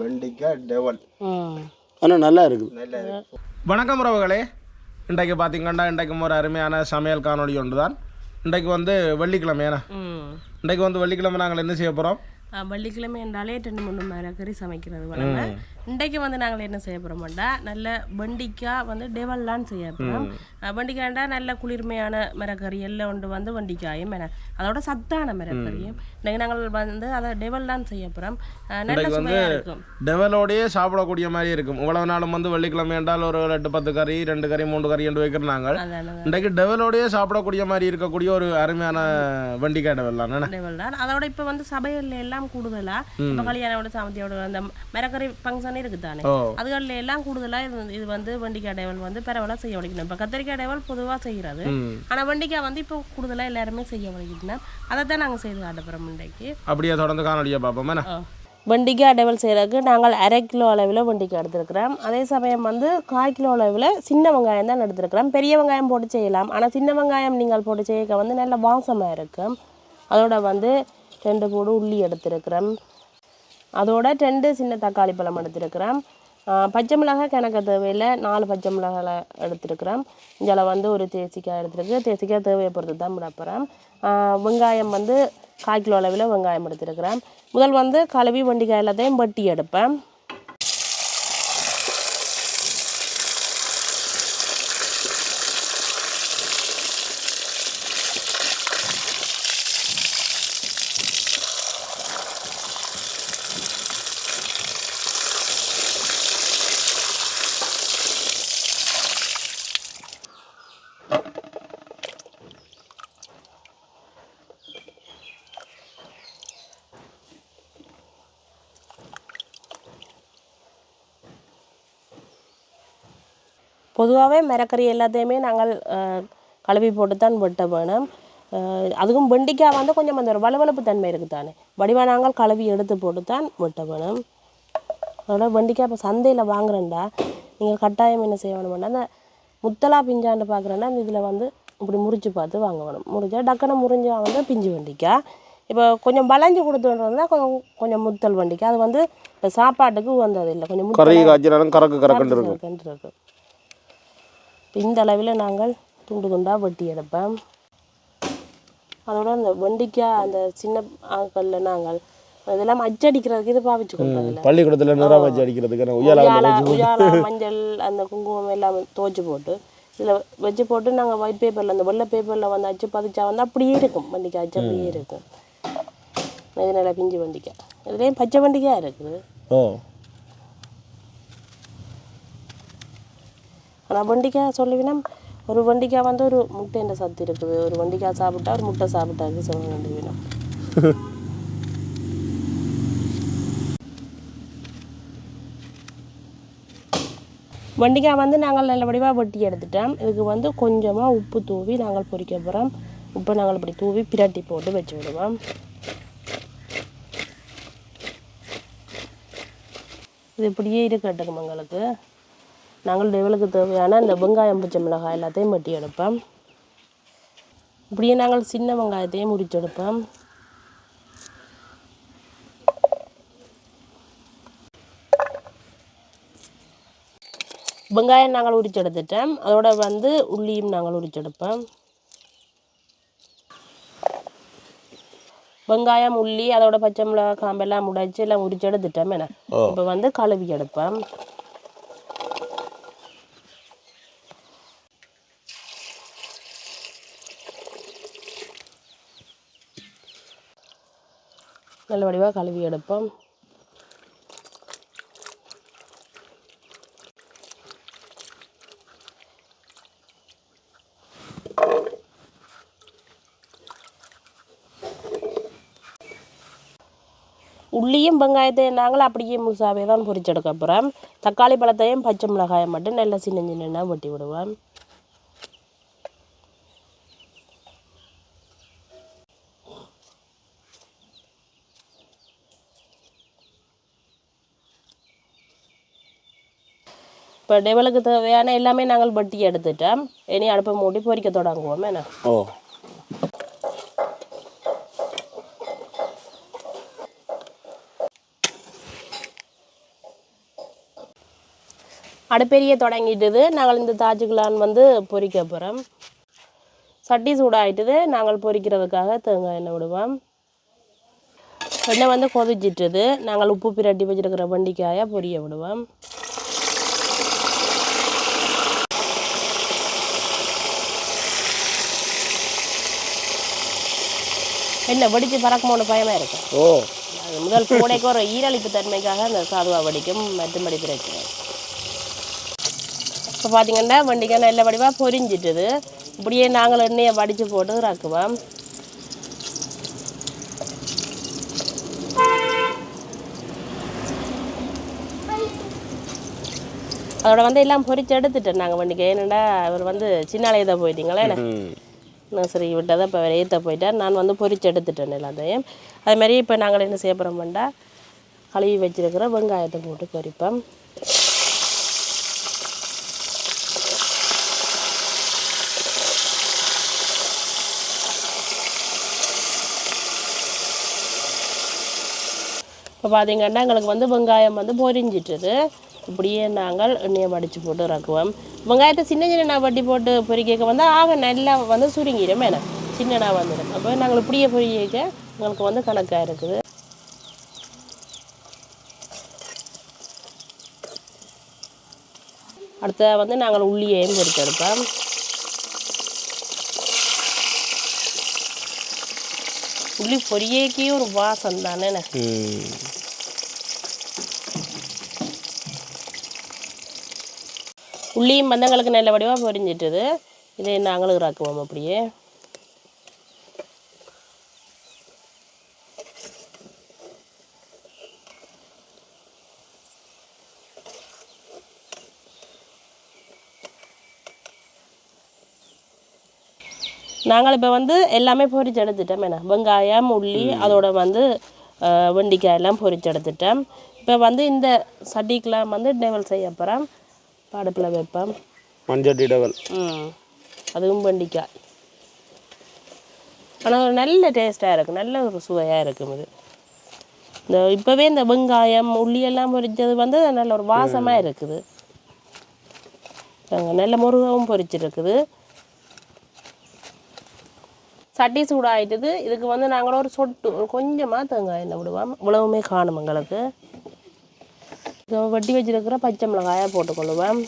வெண்டிக்காய் டெவல். ம். ஆனால் நல்லா இருக்குது நல்லா இருக்கு வணக்கம் உறவுகளே. இன்றைக்கு பார்த்தீங்கன்னா இன்றைக்கு ஒரு அருமையான சமையல் காணொளி ஒன்று தான் இன்றைக்கு வந்து வெள்ளிக்கிழமை ஏன்னா ம். இன்றைக்கு வந்து வெள்ளிக்கிழமை நாங்கள் என்ன செய்ய போகிறோம் வெள்ளிக்கிழமை என்றாலே ரெண்டு மூணு மர கறி சமைக்கிறது வளமை இன்றைக்கு வந்து நாங்கள் என்ன செய்ய போகிறோம்டா நல்ல வெண்டிக்காய் வந்து டெவல்லாம் செய்ய போகிறோம் வெண்டிக்காய்ண்டா நல்ல குளிர்மையான மரக்கறி எல்லாம் உண்டு வந்து வெண்டிக்காயும் அதோட சத்தான மரக்கறியும். இன்றைக்கு நாங்கள் வந்து அதை டெவல்லாம் செய்ய போகிறோம் நல்ல சுவையாக இருக்கும். டெவலோடையே சாப்பிடக்கூடிய மாதிரி இருக்கும். இவ்வளவு நாளும் வந்து வெள்ளிக்கிழமை என்றால் ஒரு எட்டு பத்து கறி ரெண்டு கறி மூன்று கறி என்று வைக்கிறோம் நாங்கள் இன்றைக்கு டெவலோடையே சாப்பிடக்கூடிய மாதிரி இருக்கக்கூடிய ஒரு அருமையான வெண்டிக்காய் டெவல் தான் என்ன? டெவல் தான். அதோட இப்போ வந்து சபையில் எல்லாம் கூடுதலாக இப்போ கல்யாணோட சாமத்தியோட அந்த மரக்கறி ஃபங்க்ஷன் தானே ஓ. அதுகளில் எல்லாம் கூடுதலாக இது வந்து- இது வந்து வெண்டிக்காய் டேவல் வந்து பரவலாக செய்ய வலிக்கணும் இப்போ கத்திரிக்காய் டேவல் பொதுவாக செய்கிறது ஆனால் வெண்டிக்காய் வந்து இப்போ கூடுதலாக எல்லாருமே செய்ய வலிக்கணும் அதை தான் நாங்கள் செய்து காட்ட போகிறோம் இன்றைக்கு. அப்படியே தொடர்ந்து காணொலியை பார்ப்போம் வெண்டிக்காய் டேவல் செய்கிறதுக்கு நாங்கள் அரை கிலோ அளவில் வெண்டிக்காய் எடுத்துருக்கிறோம். அதே சமயம் வந்து கால் கிலோ அளவில் சின்ன வெங்காயம் தான் எடுத்துருக்கிறோம். பெரிய வெங்காயம் போட்டு செய்யலாம். ஆனால் சின்ன வெங்காயம் நீங்கள் போட்டு செய்ய வந்து நல்ல வாசமாக இருக்கும். அதோட வந்து ரெண்டு கூடு உள்ளி எடுத்துருக்கிறோம். அதோட ரெண்டு சின்ன தக்காளி பழம் எடுத்துருக்கிறோம் பச்சை மிளகாய் கணக்கு தேவையில்ல. நாலு பச்சை மிளகாய் எடுத்துருக்கிறோம் இதில் வந்து ஒரு தேசிக்காய் எடுத்துருக்கு. தேசிக்காய் தேவையை பொறுத்து தான் விட வெங்காயம் வந்து கால் கிலோ அளவில் வெங்காயம் எடுத்துருக்கிறேன். முதல் வந்து கழுவி வண்டிக்காய் எல்லாத்தையும் வட்டி எடுப்பேன். பொதுவாகவே மரக்கறி எல்லாத்தையுமே நாங்கள் கழுவி போட்டு தான் வெட்ட வேணும். அதுவும் வெண்டிக்காய் வந்து கொஞ்சம் அந்த ஒரு வளவளப்பு தன்மை இருக்குது தானே வடிவா நாங்கள் கழுவி எடுத்து போட்டு தான் வெட்ட வேணும். அதோட வெண்டிக்காய் இப்போ சந்தையில் வாங்குறேன்டா. நீங்கள் கட்டாயம் என்ன செய்ய வேணும்னா அந்த முத்தலா பிஞ்சாண்டு பார்க்குறேன்னா அந்த இதில் வந்து இப்படி முறிச்சு பார்த்து வாங்க வேணும். முறிச்சா டக்குன்னு முறிஞ்சா வந்து பிஞ்சு வெண்டிக்காய். இப்போ கொஞ்சம் வளைஞ்சு கொடுத்துன்றதுனா கொஞ்சம் கொஞ்சம் முத்தல் வெண்டிக்காய். அது வந்து இப்போ சாப்பாட்டுக்கு வந்தது இல்லை. கொஞ்சம் கறி முத்தலா காய்ச்சினாலும் கறக்கு கறக்குன்னு இருக்கும் இந்த அளவில் நாங்கள் துண்டு துண்டாக வெட்டி எடுப்போம். அதோட அந்த வெண்டிக்காய் அந்த சின்ன ஆட்களில் நாங்கள் இதெல்லாம் அச்சடிக்கிறதுக்கு இது பாவிச்சு கொடுக்குறதில்ல பள்ளிக்கூடத்தில் நிறம் உயர உயாலா உயாலா மஞ்சள் அந்த குங்குமம் எல்லாம் துவைச்சு போட்டு இதில் வச்சு போட்டு நாங்கள் ஒயிட் பேப்பரில் அந்த வெள்ளை பேப்பரில் வந்து அச்சு பதிச்சா வந்து அப்படியே இருக்கும். வெண்டிக்காய் அச்சு அப்படியே இருக்கும். இது நல்லா பிஞ்சு வெண்டிக்காய் இதுலேயும் பச்சை வெண்டிக்காய் இருக்குது. ஓ. ஆனால் வெண்டிக்காய் சொல்லுவீங்கன்னா ஒரு வெண்டிக்காய் வந்து ஒரு முட்டைன்ற சத்து இருக்குது. ஒரு வெண்டிக்காய் சாப்பிட்டா ஒரு முட்டை சாப்பிட்டாக்கு சொல்ல வேண்டியவினம் வெண்டிக்காய் வந்து நாங்கள் நல்ல வடிவாக வெட்டி எடுத்துட்டோம். இதுக்கு வந்து கொஞ்சமாக உப்பு தூவி நாங்கள் பொறிக்க போகிறோம் உப்பை நாங்கள் இப்படி தூவி பிரட்டி போட்டு வச்சு விடுவோம். இது இப்படியே இருக்கட்டும் எங்களுக்கு நாங்கள் டெவலுக்கு தேவையான இந்த வெங்காயம் பச்சை மிளகாய் எல்லாத்தையும் வெட்டி எடுப்போம். இப்படியே நாங்கள் சின்ன வெங்காயத்தையும் முறிச்செடுப்போம் வெங்காயம் நாங்கள் உரிச்செடுத்துட்டோம் அதோட வந்து உள்ளியும் நாங்கள் உரிச்செடுப்போம் வெங்காயம் உள்ளி அதோட பச்சை மிளகாய் காம்பெல்லாம் உடைச்சு எல்லாம் உரிச்செடுத்துட்டோம் என்ன? இப்போ வந்து கழுவி எடுப்போம். நல்ல வடிவாக கழுவி எடுப்போம். உள்ளியும் வெங்காயத்தையும் நாங்கள் அப்படியே முழுசாகவே தான் பொரிச்செடுக்க போகிறோம் தக்காளி பழத்தையும் பச்சை மிளகாயை மட்டும் நல்லா சின்ன சின்ன வெட்டி விடுவோம். இப்போ டெவலுக்கு தேவையான எல்லாமே நாங்கள் வட்டி எடுத்துட்டோம் இனி அடுப்பை மூடி பொரிக்க தொடங்குவோம் என்ன ஓ அடுப்பெரிய தொடங்கிட்டுது நாங்கள் இந்த தாஜுகுலான் வந்து பொரிக்க போகிறோம் சட்டி சூடாயிட்டுது நாங்கள் பொரிக்கிறதுக்காக தேங்காய் எண்ணெய் விடுவோம் எண்ணெய் வந்து கொதிச்சிட்டுது நாங்கள் உப்பு பிரட்டி வச்சிருக்கிற வண்டிக்காயை பொரிய விடுவோம் என்ன வெடிச்சு பறக்குமோன்னு பயமாக இருக்கும் ஓ. முதல் கூடைக்கு ஒரு ஈரழிப்பு தன்மைக்காக அந்த சாதுவா வெடிக்கும். மற்றும்படி பிரச்சனை. இப்போ பார்த்தீங்கன்னா வண்டிக்காய் நல்ல வடிவாக பொரிஞ்சிட்டுது. இப்படியே நாங்கள் எண்ணெயை வடித்து போட்டு இறக்குவோம். அதோட வந்து எல்லாம் பொரிச்சு எடுத்துட்டோம் நாங்கள் வண்டிக்கு. ஏன்னாண்டா அவர் வந்து சின்ன அலையதை போயிட்டீங்களே நர்சரிக்கு விட்டால் தான் இப்போ அவர் ஏற்ற போயிட்டேன். நான் வந்து பொரிச்சு எடுத்துட்டேன் எல்லாத்தையும். அது மாதிரி இப்போ நாங்கள் என்ன செய்ய போகிறோம்டா கழுவி வச்சிருக்கிற வெங்காயத்தை போட்டு பொரிப்போம். இப்போ பார்த்தீங்கன்னா எங்களுக்கு வந்து வெங்காயம் வந்து பொரிஞ்சிட்டுது. இப்படியே நாங்கள் எண்ணெயை வடித்து போட்டு இறக்குவோம். வெங்காயத்தை சின்ன சின்ன வட்டி போட்டு பொறிக்க வந்து ஆக நல்லா வந்து சுருங்கிடும் என்ன? சின்னனா வந்துடும் அப்போ நாங்கள் இப்படியே பொறிக்க எங்களுக்கு வந்து கணக்காக இருக்குது. அடுத்த வந்து நாங்கள் உள்ளியையும் பொரிச்செடுப்போம் உள்ளி பொரியக்கே ஒரு வாசம் தானே உள்ளியும் பந்தங்களுக்கு நல்ல வடிவாக பொரிஞ்சிட்டுது. இதை நாங்களும் இறக்குவோம் அப்படியே. நாங்கள் இப்போ வந்து எல்லாமே பொரிச்சு எடுத்துட்டோம் என்ன? வெங்காயம் உள்ளி அதோட வந்து வெண்டைக்காய் எல்லாம் பொரிச்சு எடுத்துட்டோம். இப்போ வந்து இந்த சட்டிக்கெலாம் வந்து டெவல் செய்ய போகிறோம் அடுப்பில் வைப்போம் மஞ்சட்டி டவல் ம். அதுவும் வெண்டைக்காய். ஆனால் ஒரு நல்ல டேஸ்ட்டாக இருக்கும் நல்ல ஒரு சுவையாக இருக்கும் இது. இந்த இப்போவே இந்த வெங்காயம் உள்ளி எல்லாம் பொரிச்சது வந்து நல்ல ஒரு வாசமாக இருக்குது. நல்ல முருகவும் பொரிச்சிருக்குது. சட்டி சூடாயிட்டுது. இதுக்கு வந்து நாங்கள் ஒரு சொட்டு ஒரு கொஞ்சமாக தேங்காய் எண்ணெய் விடுவோம். இவ்வளவுமே காணும் எங்களுக்கு. இதை வட்டி வச்சிருக்கிற பச்சை மிளகாயை போட்டுக்கொள்ளுவேன்.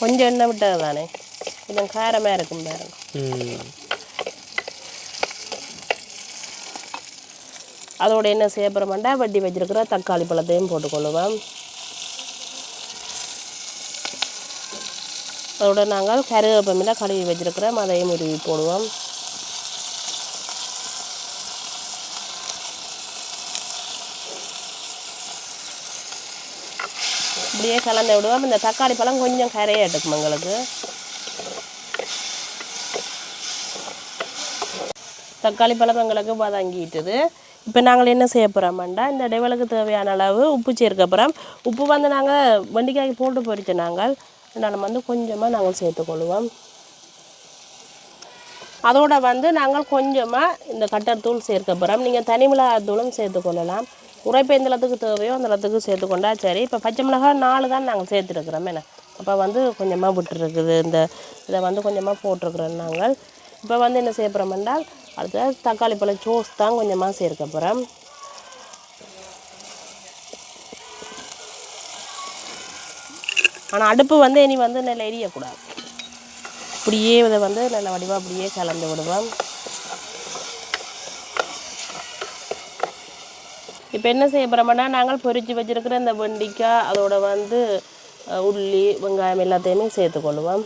கொஞ்சம் எண்ணெய் விட்டது தானே. கொஞ்சம் காரமாக இருக்கும் பாருங்க. அதோட என்ன செய்ய வட்டி வச்சிருக்கிற தக்காளி பழத்தையும் போட்டுக்கொள்ளுவேன். அதோட நாங்கள் கருவேப்பமில்ல கழுவி வச்சிருக்கிறோம் அதையும் உருவி போடுவோம். அப்படியே கலந்து விடுவோம். இந்த தக்காளி பழம் கொஞ்சம் கரையாக எடுக்கும் எங்களுக்கு. தக்காளி பழம் எங்களுக்கு வதங்கிட்டுது. இப்போ நாங்கள் என்ன செய்ய போகிறோம்டா இந்த டெவலுக்கு தேவையான அளவு உப்பு சேர்க்க போகிறோம் உப்பு வந்து நாங்கள் வெண்டைக்காய்க்கு போட்டு போயிடுச்சு நாங்கள். அதனால் வந்து கொஞ்சமாக நாங்கள் சேர்த்துக்கொள்வோம் அதோட வந்து நாங்கள் கொஞ்சமாக இந்த கட்டர் தூள் சேர்க்க போகிறோம் நீங்கள் தனி மிளகாய் தூளும் சேர்த்துக்கொள்ளலாம் உரைப்பு எந்த அளத்துக்கு தேவையோ அந்த அளத்துக்கு சேர்த்துக்கொண்டா சரி. இப்போ பச்சை மிளகாய் நாலு தான் நாங்கள் சேர்த்துருக்குறோம். என்ன? அப்போ வந்து கொஞ்சமாக விட்டுருக்குது. இந்த இதை வந்து கொஞ்சமாக போட்டிருக்குறோம் நாங்கள். இப்போ வந்து என்ன செய்ய போகிறோம் என்றால் அடுத்தது தக்காளி பழம் சோஸ் தான் கொஞ்சமாக சேர்க்க போகிறோம் ஆனால் அடுப்பு வந்து இனி வந்து நல்லா எரியக்கூடாது. இப்படியே இதை வந்து நல்ல வடிவாக அப்படியே கலந்து விடுவோம். இப்போ என்ன செய்ய போகிறோம்னா நாங்கள் பொரிச்சு வச்சுருக்கிற இந்த வெண்டிக்காய் அதோட வந்து உள்ளி வெங்காயம் எல்லாத்தையுமே சேர்த்துக்கொள்ளுவோம்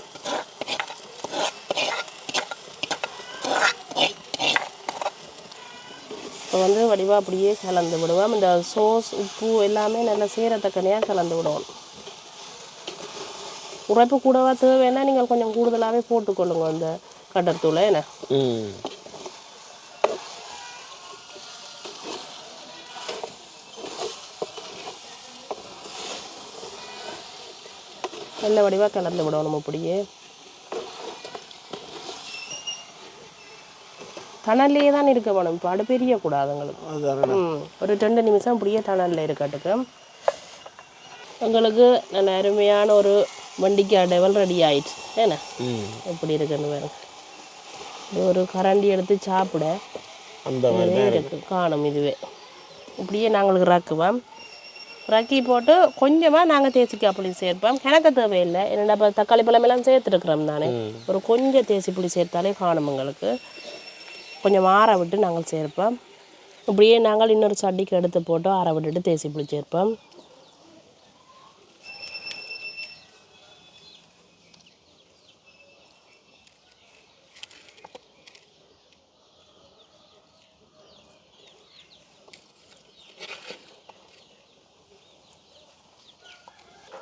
இப்போ வந்து வடிவாக அப்படியே கலந்து விடுவோம். இந்த சோஸ் உப்பு எல்லாமே நல்லா சீரத்தக்கனையாக கலந்து விடுவோம். உரைப்பு கூடவா தேவைன்னா நீங்கள் கொஞ்சம் கூடுதலாகவே போட்டுக்கொள்ளுங்க அந்த கடற்தூளை என்ன? நல்ல வடிவாக கலந்து விடணும் அப்படியே டனல்லையே தான் இருக்க வேணும். இப்போ அடுப்பு எரியக்கூடாது எங்களுக்கு. ஒரு ரெண்டு நிமிஷம் இப்படியே டனலில் இருக்கட்டுக்கு உங்களுக்கு நல்ல அருமையான ஒரு வண்டிக்காய் டெவல் ரெடி ஆயிடுச்சு. ம். எப்படி இருக்குன்னு பாருங்க. இது ஒரு கரண்டி எடுத்து சாப்பிட அந்த இதுவே இருக்கு காணும் இதுவே. இப்படியே நாங்களுக்கு ரக்குவோம் ரக்கி போட்டு கொஞ்சமாக நாங்கள் தேசிக்காய் புளி சேர்ப்போம். கிணக்க தேவையில்லை. என்னடா இப்போ தக்காளி பழமெல்லாம் சேர்த்துருக்குறோம் தானே ஒரு கொஞ்சம் தேசி புளி சேர்த்தாலே காணும் எங்களுக்கு. கொஞ்சம் ஆற விட்டு நாங்கள் சேர்ப்போம். இப்படியே நாங்கள் இன்னொரு சட்டிக்கு எடுத்து போட்டு ஆற விட்டுட்டு தேசி புளி சேர்ப்போம்.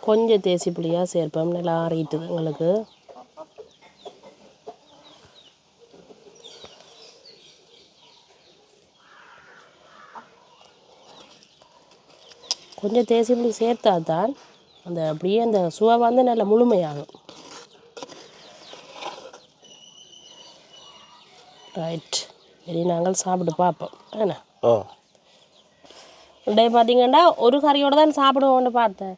கொஞ்சம் தேசி புளியாக சேர்ப்போம். நல்லா ஆறிட்டு எங்களுக்கு. கொஞ்சம் தேசி புளி சேர்த்தா தான் அந்த அப்படியே அந்த சுவை வந்து நல்ல முழுமையாகும். ரைட் சரி நாங்கள் சாப்பிட்டு பார்ப்போம். என்ன? ஓ டே பார்த்தீங்கன்னா ஒரு கறியோட தான் சாப்பிடுவோம்னு பார்த்தேன்.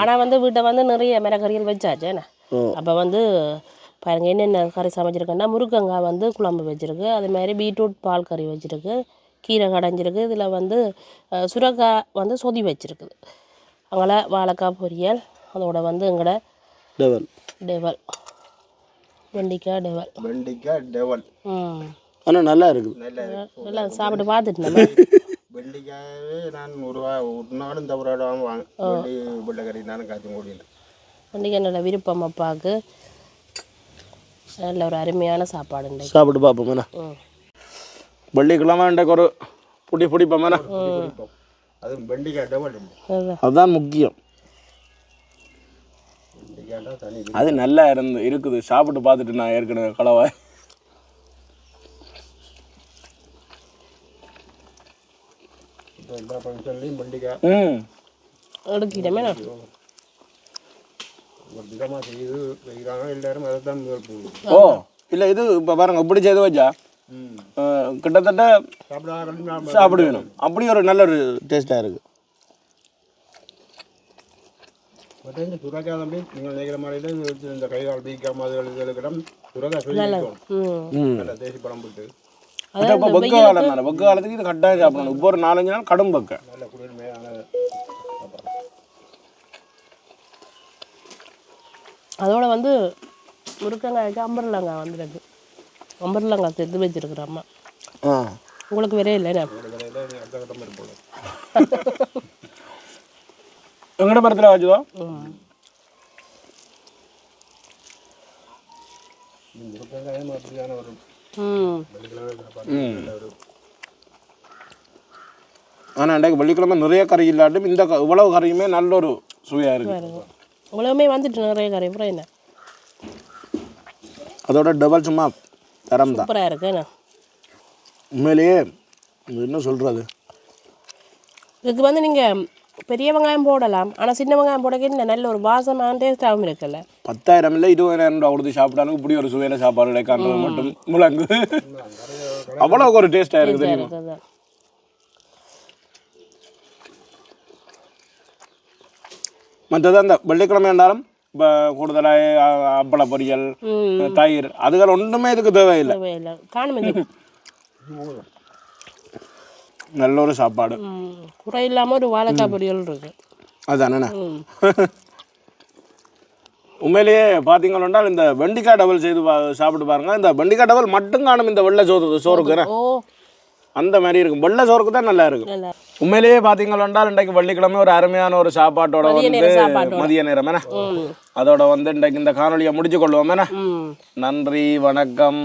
ஆனால் வந்து வீட்டை வந்து நிறைய மிளகறிகள் வச்சாச்சு என்ன? அப்போ வந்து பாருங்க என்னென்ன கறி சமைச்சிருக்கேன்னா முருங்கங்காய் வந்து குழம்பு வச்சிருக்கு. அதே மாதிரி பீட்ரூட் பால் கறி வச்சிருக்கு. கீரை கடைஞ்சிருக்கு. இதில் வந்து சுரக்காய் வந்து சொதி வச்சிருக்குது. அங்கே வாழைக்காய் பொரியல் அதோட வந்து எங்களோட டெவல். டெவல். வெண்டிக்காய் டெவல். வெண்டிக்காய் டெவல். ம். ஆனால் நல்லா இருக்குது எல்லாம் சாப்பிட்டு பார்த்துட்டு வெண்டிக்காயே நான் ஒரு வா- ஒரு நாளும் தவறாடாமல் வாங்க வெள்ளி வெள்ளைக்கறி நானும் காய்ச்சி முடியல வெண்டிக்காய் நல்ல விருப்பம் அப்பாவுக்கு நல்ல ஒரு அருமையான சாப்பாடு இன்றைக்கு. சாப்பிட்டு பார்ப்போம் மேடம் ம். வெள்ளிக்கிழமை இன்றைக்கு ஒரு புடி பிடிப்போம் மேடம் அதுவும் டெவல் இல்லை. அதுதான் முக்கியம். தனி அது நல்லா இருந்து இருக்குது. சாப்பிட்டு பார்த்துட்டு நான் ஏற்கனவே கலவை இப்போ எல்லா ஃபங்க்ஷன்லேயும் வெண்டிக்காய் ம் எடுக்கிட்டமே நான் ஒரு விதமாக செய்து செய்கிறாங்க எல்லாரும் அதை தான் முதல் போகுது ஓ இல்லை இது இப்போ பாருங்க இப்படி செய்து வச்சா கிட்டத்தட்ட சாப்பிட வேணும் அப்படி ஒரு நல்ல ஒரு மற்ற இந்த சுரக்காய் தம்பி நீங்கள் நினைக்கிற மாதிரி இந்த கை கால் பீக்காம அதுகள் இதுகளுக்கெல்லாம் சுரக்காய் சொல்லி தேசி பழம் போட்டு. இப்போ வெக்க காலம் தானே வெக்க காலத்துக்கு இது கட்டாயம் சாப்பிடணும். இப்போ ஒரு நாலஞ்சு நாள் கடும் வெக்க. அதோட வந்து முருக்கங்காய்க்கு அம்பர்லங்காய் வந்துருக்கு. அம்பர்லங்காய் சேர்த்து வச்சிருக்கிறேன் அம்மா. உங்களுக்கு வேறே இல்லை என்ன விலையில அடுத்த கட்டம் இருப்போம் எங்கட மரத்தில் வச்சுதோ ம். முருங்கைக்காயும் அப்படியான ஒரு ஆனால் அன்றைக்கு வெள்ளிக்கிழமை நிறைய கறி இல்லாட்டும் இந்த இவ்வளவு கறியுமே நல்ல ஒரு சுவையாக இருக்குது உங்களுமே வந்துட்டு நிறைய கறி. அப்புறம் என்ன? அதோட டபுள் சும்மா தரம் தான். சூப்பராக இருக்கு உண்மையிலேயே என்ன சொல்கிறது இதுக்கு வந்து நீங்கள் பெரிய வெங்காயம் போடலாம். ஆனால் சின்ன வெங்காயம் போடக்க நல்ல ஒரு வாசமான டேஸ்ட்டாகவும் இருக்குல்ல. பத்தாயிரம் இல்லை இருபதாயிரம் ரூபா கொடுத்து சாப்பிட்டாலும் இப்படி ஒரு சுவையில சாப்பாடு கிடைக்கான்றது மட்டும் முழங்கு அவ்வளோ ஒரு டேஸ்ட்டாக இருக்குது தெரியுமா மற்றது அந்த வெள்ளிக்கிழமை என்றாலும் இப்போ கூடுதலாக அப்பள பொரியல் தயிர் அதுகள் ஒன்றுமே இதுக்கு தேவையில்லை நல்ல ஒரு சாப்பாடு குறை இல்லாமல் ஒரு வாழைக்காய் பொரியல் இருக்கு அதானே ம் உண்மையிலேயே பார்த்தீங்கன்னா இந்த வெண்டிக்காய் டபுள் செய்து சாப்பிட்டு பாருங்க. இந்த வெண்டிக்காய் டபுள் மட்டும் காணும் இந்த வெள்ளை சோறு சோறுக்கு ஓ. அந்த மாதிரி இருக்கும். வெள்ளை சோறுக்கு தான் நல்லா இருக்கும். உண்மையிலேயே பார்த்தீங்கன்னா இன்றைக்கு வெள்ளிக்கிழமை ஒரு அருமையான ஒரு சாப்பாட்டோட வந்து. மதிய நேரம் என்ன? அதோட வந்து இன்றைக்கு இந்த காணொலியை முடிச்சு கொள்வோம் என்ன? நன்றி வணக்கம்.